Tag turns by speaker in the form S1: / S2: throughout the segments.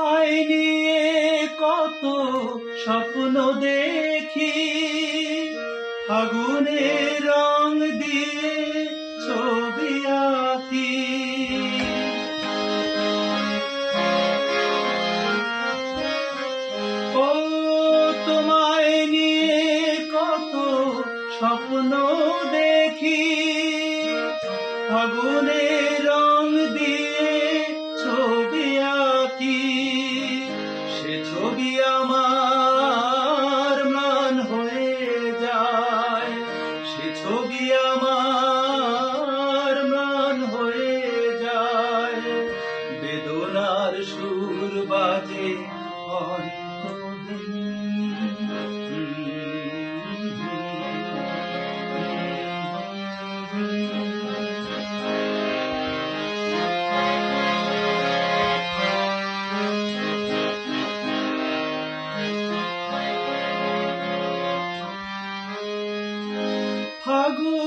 S1: আয় নিয়ে কত স্বপ্ন দেখি। ফাগুনের রং দিয়ে ছবি আঁকি। ও, তোমায় নিয়ে কত স্বপ্ন দেখি। ফাগুনের রং দিয়ে আমার ম্লান হয়ে যায়। বেদনার সুর বাজে কেন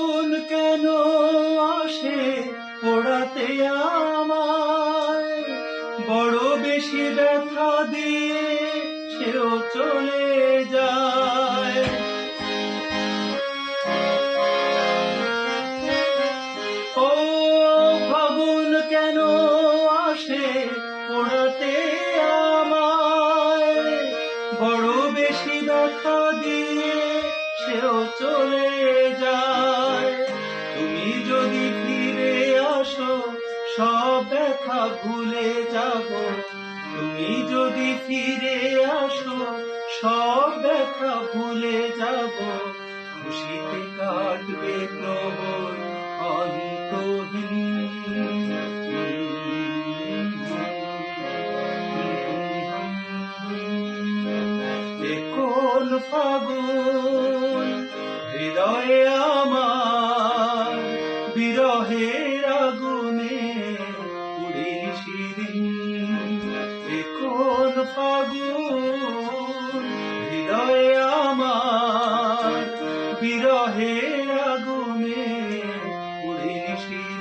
S1: আসে পোড়াতে আমায়। বড় বেশি ব্যথা দিয়ে সেও চলে যায়। ও ফাগুন কেন আসে পোড়াতে আমায়? বড় বেশি ব্যথা দিয়ে সেও চলে যায়। ব্যথা ভুলে যাব। তুমি যদি ফিরে আসো, সব ব্যথা ভুলে যাব। খুশিতে কাটবে প্রহর অন্তহীন। কোন ফাগুন? ফাগুন হৃদয়ে আমার বিরহের আগুনে উড়ে নিশি।